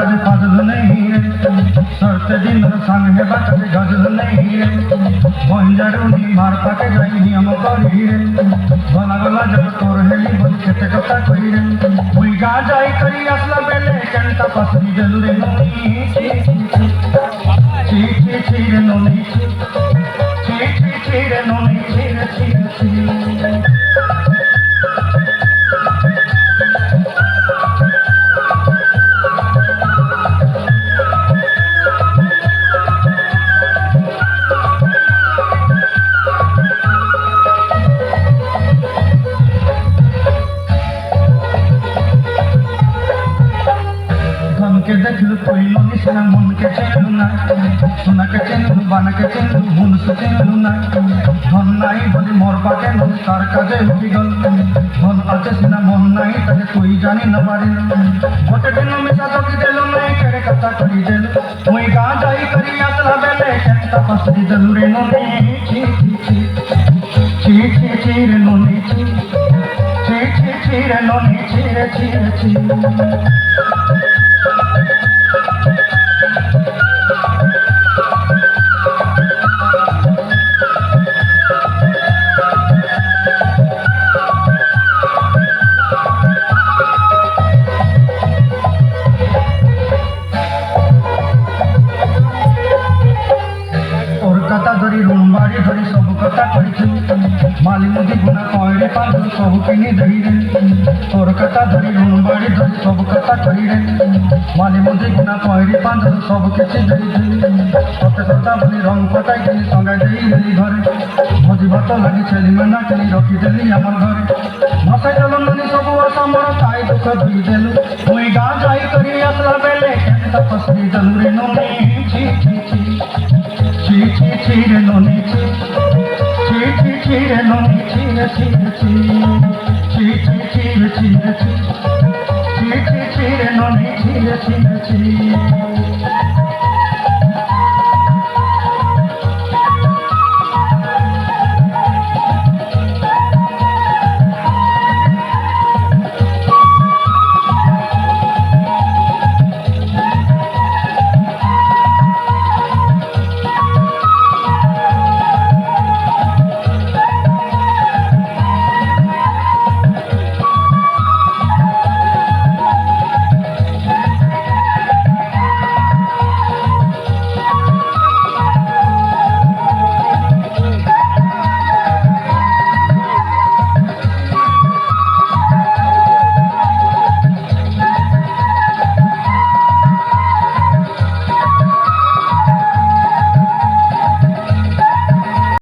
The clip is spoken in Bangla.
बचल फजल नहीं सरते दिन संग है बचल गजल नहीं बंजरूनी मार पके गई हम करी बना गला जब तोर हेली बन के ते कथा कही रे उई गा जाई करी असला बेले कंटा पसरी जल रे नोनी ची ची ची रे नोनी কইল নিশনা মনকে চেনলু না সোনাকে চেনলু বানাকে চেনলু মনুষ্য চেনলু না ধন নাই বলি মোর পাকে নদী তার কাজে উঠি গল ধন আছে সিনা মন নাই তাকে তুই জানি না পারিল গোটে দিন মিশা চকি দেল নাই কেড়ে কথা করি দেল মুই গা যাই করি আসলা বেলে কেনটা পাসরি দেলু রে ননি ছি ছি ছি ছি ছি ছি রে ননি ছি ছি ছি ছি রে ননি ছি রে ছি রে ছি ধরি সব কথা করিছি মালি মুদি গুনা কয়রে পাঁচ সব কিনি ধরি রে তোর কথা ধরি রুম বাড়ি ধরি সব কথা করি রে মালি মুদি গুনা কয়রে পাঁচ সব কিছু ধরি তোতে কথা বলি রং কটাই গেলি সঙ্গে দেই গেলি ঘরে। ভোজি ভাত লাগি ছেলি মেনা কেলি রখি দেলি আমার ঘরে। ভাষায় চলন নানি সবু আশা তাই দুঃখ ধুই দেলু। মুই গা যাই করি আসলা বেলে ফসরি দেলু রে ছি ছি ছি। ছি ছি ছি রে ননি ছি ছি ছি ছি রে ননি ছি রে ছি রে ছি ছি ছি ছি রে ছি রে ছি ছি ছি ছি রে ননি ছি রে ছি রে ছি